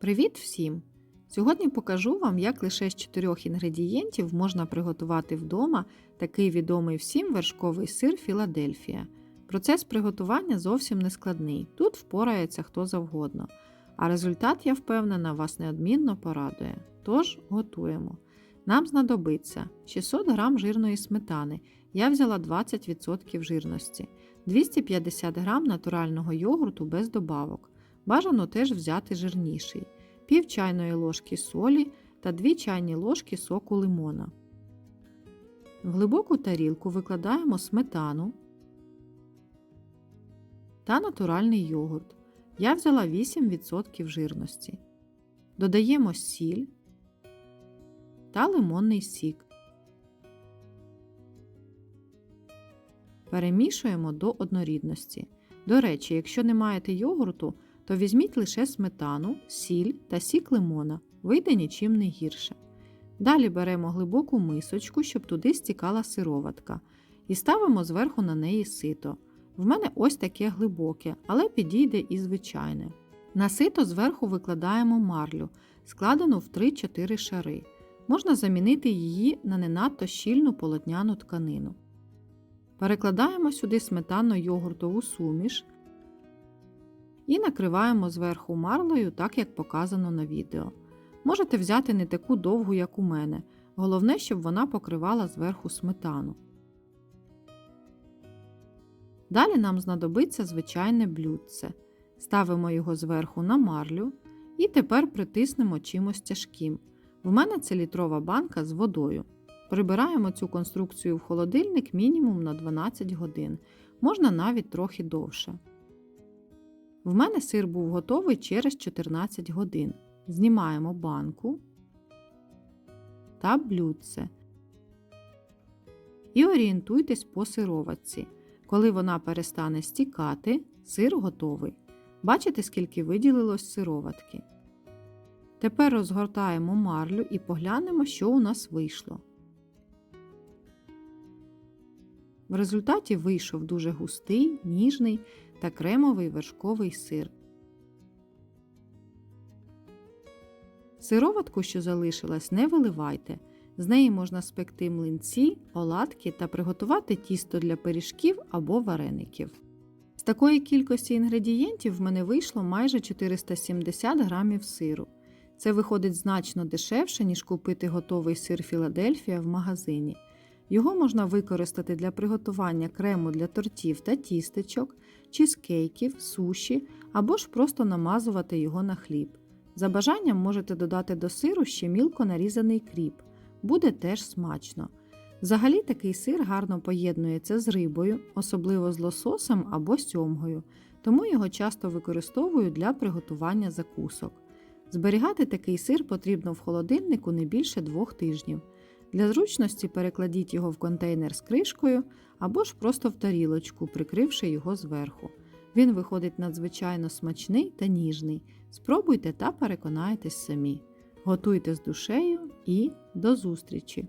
Привіт всім! Сьогодні покажу вам, як лише з чотирьох інгредієнтів можна приготувати вдома такий відомий всім вершковий сир Філадельфія. Процес приготування зовсім не складний, тут впорається хто завгодно. А результат, я впевнена, вас неодмінно порадує. Тож готуємо. Нам знадобиться 600 г жирної сметани. Я взяла 20% жирності, 250 г натурального йогурту без добавок. Бажано теж взяти жирніший, пів чайної ложки солі та 2 чайні ложки соку лимона. В глибоку тарілку викладаємо сметану та натуральний йогурт. Я взяла 8% жирності. Додаємо сіль та лимонний сік. Перемішуємо до однорідності. До речі, якщо не маєте йогурту, то візьміть лише сметану, сіль та сік лимона, вийде нічим не гірше. Далі беремо глибоку мисочку, щоб туди стікала сироватка, і ставимо зверху на неї сито. В мене ось таке глибоке, але підійде і звичайне. На сито зверху викладаємо марлю, складену в 3-4 шари. Можна замінити її на не надто щільну полотняну тканину. Перекладаємо сюди сметанно-йогуртову суміш і накриваємо зверху марлею, так як показано на відео. Можете взяти не таку довгу, як у мене. Головне, щоб вона покривала зверху сметану. Далі нам знадобиться звичайне блюдце. Ставимо його зверху на марлю і тепер притиснемо чимось тяжким. В мене це літрова банка з водою. Прибираємо цю конструкцію в холодильник мінімум на 12 годин, можна навіть трохи довше. В мене сир був готовий через 14 годин. Знімаємо банку та блюдце. І орієнтуйтесь по сироватці. Коли вона перестане стікати, сир готовий. Бачите, скільки виділилось сироватки. Тепер розгортаємо марлю і поглянемо, що у нас вийшло. В результаті вийшов дуже густий, ніжний та кремовий вершковий сир. Сироватку, що залишилась, не виливайте. З неї можна спекти млинці, оладки та приготувати тісто для пиріжків або вареників. З такої кількості інгредієнтів в мене вийшло майже 470 грамів сиру. Це виходить значно дешевше, ніж купити готовий сир Філадельфія в магазині. Його можна використати для приготування крему для тортів та тістечок, чизкейків, суші або ж просто намазувати його на хліб. За бажанням можете додати до сиру ще мілко нарізаний кріп, буде теж смачно. Взагалі такий сир гарно поєднується з рибою, особливо з лососем або сьомгою, тому його часто використовую для приготування закусок. Зберігати такий сир потрібно в холодильнику не більше двох тижнів. Для зручності перекладіть його в контейнер з кришкою або ж просто в тарілочку, прикривши його зверху. Він виходить надзвичайно смачний та ніжний. Спробуйте та переконайтесь самі. Готуйте з душею і до зустрічі!